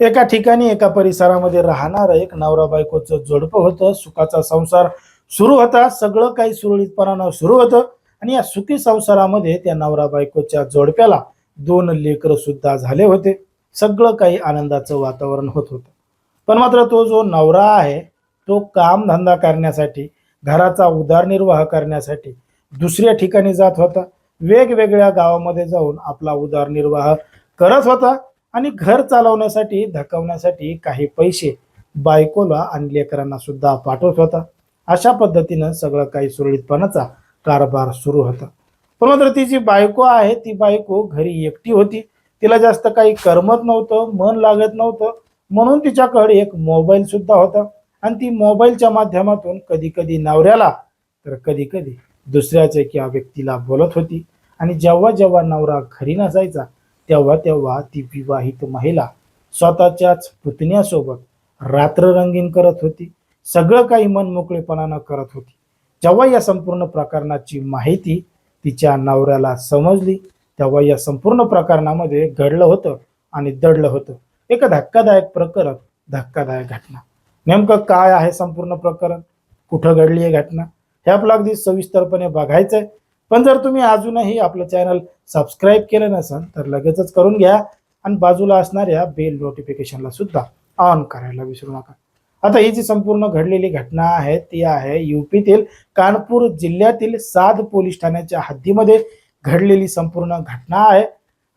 एका ठिकाणी एका परिसरामध्ये राहणार एक नवरा बायकोचं जोडपं होतं सुखाचा संसार सुरू होता सगळं काही सुरळीतपणानं सुरू होतं आणि या सुखी संसारामध्ये त्या नवरा बायकोच्या जोडप्याला दोन लेकर सुद्धा झाले होते. सगळं काही आनंदाचं वातावरण होत होतं. पण मात्र तो जो नवरा आहे तो कामधंदा करण्यासाठी घराचा उदरनिर्वाह करण्यासाठी दुसऱ्या ठिकाणी जात होता. वेगवेगळ्या गावामध्ये जाऊन आपला उदरनिर्वाह करत होता. आणि घर चालवण्यासाठी धकवण्यासाठी काही पैसे बायकोला आणि लेकरांना सुद्धा पाठवत होता. अशा पद्धतीनं सगळं काही सुरळीतपणाचा कारभार सुरू होता. पण मात्र ती जी बायको आहे ती बायको घरी एकटी होती. तिला जास्त काही करमत नव्हतं मन लागत नव्हतं. म्हणून तिच्याकडे एक मोबाईल सुद्धा होता. आणि ती मोबाईलच्या माध्यमातून कधी कधी नवऱ्याला तर कधी कधी दुसऱ्याच्या किंवा व्यक्तीला बोलत होती. आणि जेव्हा जेव्हा नवरा घरी नसायचा तेव्हा तेव्हा ती विवाहित महिला स्वतःच्याच पुतण्यासोबत रात्र रंगीन करत होती. सगळं काही मन मोकळेपणानं करत होती. जेव्हा या संपूर्ण प्रकरणाची माहिती तिच्या नवऱ्याला समजली तेव्हा या संपूर्ण प्रकरणामध्ये घडलं होतं आणि दडलं होतं. एक धक्कादायक प्रकरण धक्कादायक घटना. नेमकं काय आहे संपूर्ण प्रकरण? कुठं घडली आहे घटना? हे आपलं अगदी सविस्तरपणे बघायचं आहे पण जर तुम्ही अजूनही आपलं चॅनल सबस्क्राईब केलं नसेल तर लगेचच करून घ्या आणि बाजूला असणाऱ्या बेल नोटिफिकेशनला सुद्धा ऑन करायला विसरू नका. आता ही जी संपूर्ण घडलेली घटना आहे ती आहे युपीतील कानपूर जिल्ह्यातील साध पोलीस ठाण्याच्या हद्दीमध्ये घडलेली संपूर्ण घटना आहे.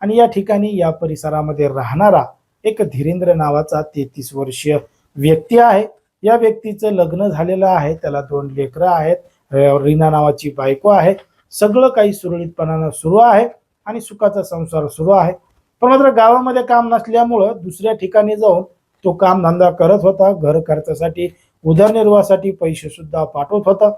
आणि या ठिकाणी या परिसरामध्ये राहणारा एक धीरेंद्र नावाचा तेहतीस वर्षीय व्यक्ती आहे. या व्यक्तीचं लग्न झालेलं आहे त्याला दोन लेकरं आहेत रीना नावाची बायको आहे. सगळं काही सुरळीतपणानं सुरू आहे आणि सुखाचा संसार सुरू आहे. पण मात्र गावामध्ये काम नसल्यामुळं दुसऱ्या ठिकाणी जाऊन तो कामधंदा करत होता. घर खर्चासाठी उदरनिर्वाहासाठी पैसे सुद्धा पाठवत होता.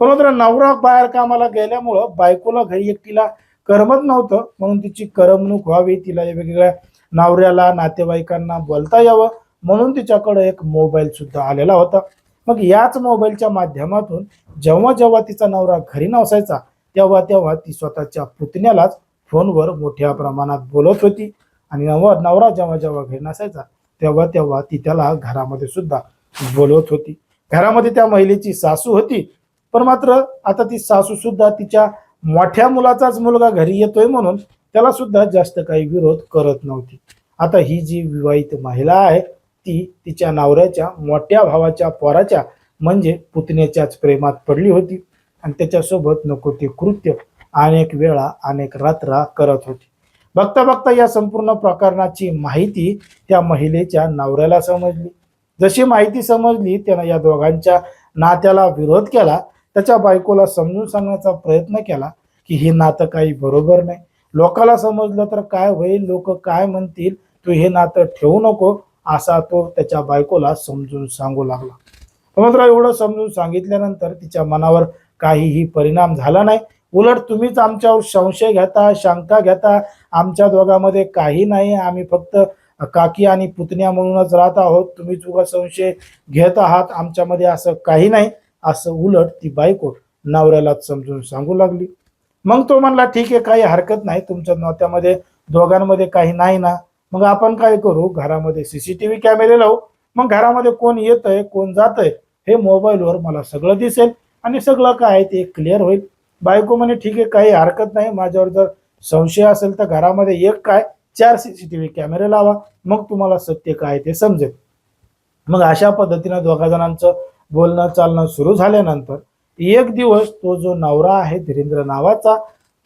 पण मात्र नवरा बाहेर कामाला गेल्यामुळं बायकोला घरी एकटीला करमत नव्हतं. म्हणून तिची करमणूक व्हावी तिला वेगवेगळ्या नवऱ्याला नातेवाईकांना बोलता यावं. म्हणून तिच्याकडे एक मोबाईल सुद्धा आलेला होता. मग याच मोबाईलच्या माध्यमातून जेव्हा जेव्हा तिचा नवरा घरी नसायचा तेव्हा तेव्हा ती स्वतःच्या पुतण्यालाच फोनवर मोठ्या प्रमाणात बोलत होती. आणि नवर नवरा जेव्हा जेव्हा घरी नसायचा तेव्हा तेव्हा ती त्याला घरामध्ये सुद्धा बोलवत होती. घरामध्ये त्या महिलेची सासू होती. पण मात्र आता ती सासू सुद्धा तिच्या मोठ्या मुलाचाच मुलगा घरी येतोय म्हणून त्याला सुद्धा जास्त काही विरोध करत नव्हती. आता ही जी विवाहित महिला आहे ती तिच्या नवऱ्याच्या मोठ्या भावाच्या पोराच्या म्हणजे पुतण्याच्याच प्रेमात पडली होती. आणि त्याच्यासोबत नको ते कृत्य अनेक वेळा अनेक रात्रा करत होती. बघता बघता या संपूर्ण प्रकरणाची माहिती त्या महिलेच्या नवऱ्याला समजली. जशी माहिती समजली त्यानं या दोघांच्या नात्याला विरोध केला त्याच्या बायकोला समजून सांगण्याचा प्रयत्न केला की हे नातं काही बरोबर नाही. लोकाला समजलं तर काय होईल लोक काय म्हणतील तू हे नातं ठेवू नको असा तो त्याच्या बायकोला समजून सांगू लागला. मात्र एवढं समजून सांगितल्यानंतर तिच्या मनावर काहीही परिणाम झाला नाही. उलट तुम्हीच आमच्यावर संशय घेता शंका घेता. आमच्या दोघांमध्ये काही नाही. आम्ही फक्त काकी आणि पुतण्या म्हणूनच राहत आहोत. तुम्ही चुका संशय घेत आहात. आमच्यामध्ये असं काही नाही. असं उलट ती बायको नवऱ्यालाच समजून सांगू लागली. मग तो म्हणला ठीक आहे काही हरकत नाही. तुमच्या नात्यामध्ये दोघांमध्ये काही नाही ना? मग आपण काय करू? घरामध्ये सीसीटीव्ही कॅमेरे लावू. मग घरामध्ये कोण येतंय? कोण जात आहे हे मोबाईलवर मला सगळं दिसेल. आणि सगळं काय आहे ते क्लिअर होईल. बायको म्हणे ठीक आहे काही हरकत नाही. माझ्यावर जर संशय असेल तर घरामध्ये एक काय? चार सी सी टी व्ही कॅमेरे लावा. मग तुम्हाला सत्य काय ते समजेल. मग अशा पद्धतीनं दोघा जणांचं बोलणं चालणं सुरू झाल्यानंतर एक दिवस तो जो नवरा आहे धीरेंद्र नावाचा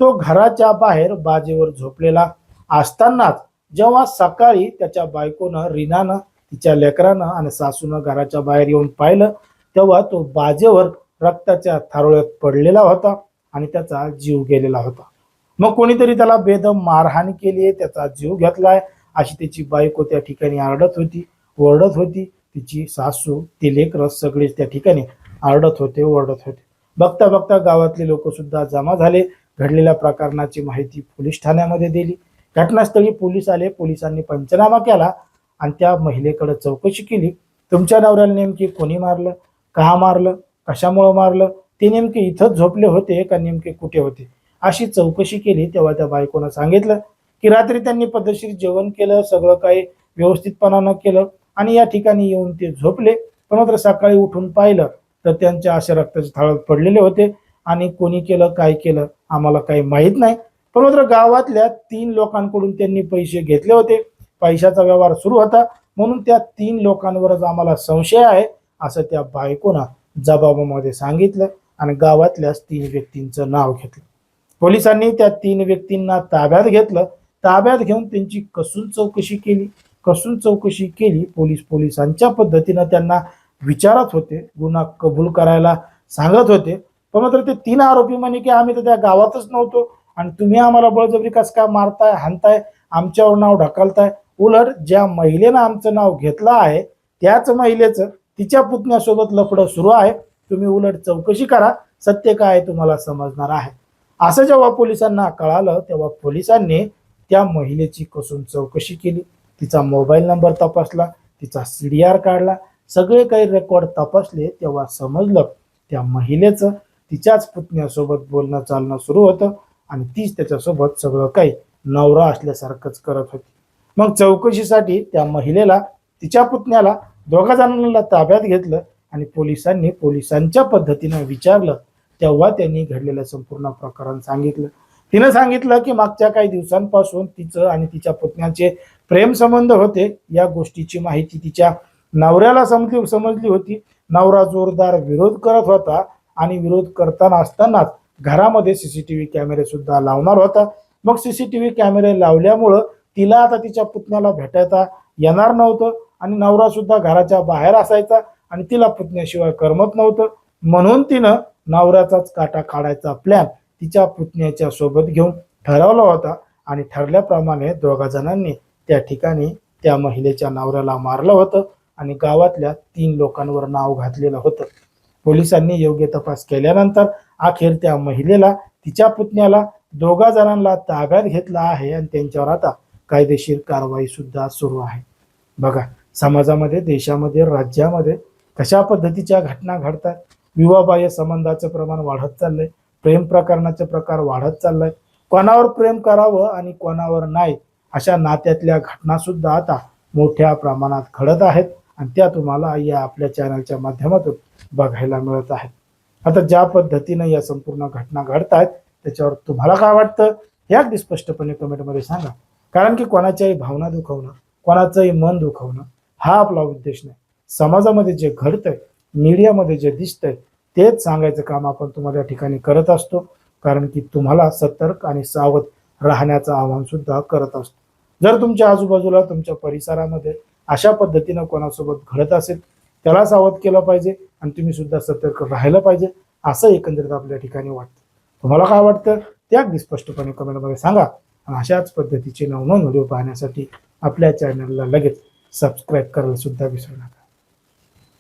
तो घराच्या बाहेर बाजेवर झोपलेला असतानाच जेव्हा सकाळी त्याच्या बायकोनं रीनानं तिच्या लेकरानं आणि सासूनं घराच्या बाहेर येऊन पाहिलं तेव्हा तो बाजेवर रक्ताच्या थारोळ्यात पडलेला होता आणि त्याचा जीव गेलेला होता. मग कोणीतरी त्याला बेदम मारहाण केली आहे त्याचा जीव घेतलाय अशी त्याची बायको त्या ठिकाणी आरडत होती ओरडत होती. तिची सासू ती लेकरं सगळेच त्या ठिकाणी आरडत होते ओरडत होते. बघता बघता गावातले लोक सुद्धा जमा झाले. घडलेल्या प्रकरणाची माहिती पोलीस ठाण्यामध्ये दिली. घटनास्थळी पोलीस आले. पोलिसांनी पंचनामा केला आणि त्या महिलेकडे चौकशी केली. तुमच्या नवऱ्याला नेमकी कोणी मारलं? का मारलं? कशामुळं मारलं? ते नेमके इथंच झोपले होते का नेमके कुठे होते? अशी चौकशी केली तेव्हा त्या बायकोनं सांगितलं की रात्री त्यांनी पद्धतशीर जेवण केलं सगळं काही व्यवस्थितपणानं केलं आणि या ठिकाणी येऊन ते झोपले. पण मात्र सकाळी उठून पाहिलं तर त्यांच्या अशा रक्ताचे थाळत पडलेले होते. आणि कोणी केलं काय केलं आम्हाला काही माहीत नाही. पण मात्र गावातल्या तीन लोकांकडून त्यांनी पैसे घेतले होते. पैशाचा व्यवहार सुरू होता. म्हणून त्या तीन लोकांवरच आम्हाला संशय आहे असं त्या बायकोनं जबाबामध्ये सांगितलं आणि गावातल्याच तीन व्यक्तींचं नाव घेतलं. पोलिसांनी त्या तीन व्यक्तींना ताब्यात घेतलं. ताब्यात घेऊन त्यांची कसून चौकशी केली. कसून चौकशी केली पोलीस पोलिसांच्या पद्धतीनं त्यांना विचारत होते गुन्हा कबूल करायला सांगत होते. पण मात्र ते तीन आरोपी म्हणे की आम्ही तर त्या गावातच नव्हतो आणि तुम्ही आम्हाला बळजबरी कसं काय मारताय हाणताय आमच्यावर नाव ढकलताय? उलट ज्या महिलेनं आमचं नाव घेतलं आहे त्याच महिलेचं तिच्या पुतण्यासोबत लफडं सुरू आहे. तुम्ही उलट चौकशी करा. सत्य काय तुम्हाला समजणार आहे. असं जेव्हा पोलिसांना कळालं तेव्हा पोलिसांनी त्या महिलेची कसून चौकशी केली. तिचा मोबाईल नंबर तपासला तिचा सी डी आर काढला. सगळे काही रेकॉर्ड तपासले तेव्हा समजलं त्या महिलेचं तिच्याच पुतण्यासोबत बोलणं चालणं सुरू होतं आणि तीच त्याच्यासोबत सगळं काही नवरा असल्यासारखंच करत होती. मग चौकशीसाठी त्या महिलेला तिच्या पुतण्याला दोघा जणांना ताब्यात घेतलं आणि पोलिसांनी पोलिसांच्या पद्धतीनं विचारलं तेव्हा त्यांनी घडलेलं संपूर्ण प्रकरण सांगितलं. तिनं सांगितलं की मागच्या काही दिवसांपासून तिचं आणि तिच्या पुतण्याचे प्रेमसंबंध होते. या गोष्टीची माहिती तिच्या नवऱ्याला समजली समजली होती. नवरा जोरदार विरोध करत होता आणि विरोध करताना असतानाच घरामध्ये सीसीटीव्ही कॅमेरे सुद्धा लावणार होता. मग सीसीटीव्ही कॅमेरे लावल्यामुळं तिला आता तिच्या पुतण्याला भेटायचा येणार नव्हतं. आणि नवरा सुद्धा घराच्या बाहेर असायचा आणि तिला पुतण्याशिवाय करमत नव्हतं. म्हणून तिनं नवऱ्याचाच काटा काढायचा प्लॅन तिच्या पुतण्याच्या सोबत घेऊन ठरवला होता. आणि ठरल्याप्रमाणे दोघा जणांनी त्या ठिकाणी त्या महिलेच्या नवऱ्याला मारलं होतं आणि गावातल्या तीन लोकांवर नाव घातलेलं होतं. पोलिसांनी योग्य तपास केल्यानंतर अखेर त्या महिलेला तिच्या पुतण्याला दोघा जणांना ताब्यात घेतला आहे आणि त्यांच्यावर आता कायदेशीर कारवाई सुद्धा सुरू आहे. बघा समाजामध्ये देशामध्ये राज्यामध्ये कशा पद्धतीच्या घटना घडतात? विवाहबाह्य संबंधाचं प्रमाण वाढत चाललंय प्रेम प्रकरणाचे प्रकार वाढत चाललाय. कोणावर प्रेम करावं आणि कोणावर नाही अशा नात्यातल्या घटना सुद्धा आता मोठ्या प्रमाणात घडत आहेत आणि त्या तुम्हाला या आपल्या चॅनलच्या माध्यमातून बघायला मिळत आहेत. आता ज्या पद्धतीनं या संपूर्ण घटना घडत आहेत त्याच्यावर तुम्हाला काय वाटतं? हे अगदी स्पष्टपणे कमेंटमध्ये सांगा. कारण की कोणाच्याही भावना दुखवणं कोणाचंही मन दुखवणं हा आपला उद्देश नाही. समाजामध्ये जे घडतंय मीडियामध्ये जे दिसतंय तेच सांगायचं काम आपण तुम्हाला या ठिकाणी करत असतो. कारण की तुम्हाला सतर्क आणि सावध राहण्याचं आवाहन सुद्धा करत असतो. जर तुमच्या आजूबाजूला तुमच्या परिसरामध्ये अशा पद्धतीनं कोणासोबत घडत असेल त्याला सावध केलं पाहिजे आणि तुम्ही सुद्धा सतर्क राहिलं पाहिजे असं एकंदरीत आपल्या ठिकाणी वाटतं. तुम्हाला काय वाटतं? ते अगदी स्पष्टपणे कमेंटमध्ये सांगा. अशाच पद्धतीचे नवनव व्हिडिओ पाहण्यासाठी आपल्या चॅनलला लगेच सबस्क्राईब करायला सुद्धा विसरू नका.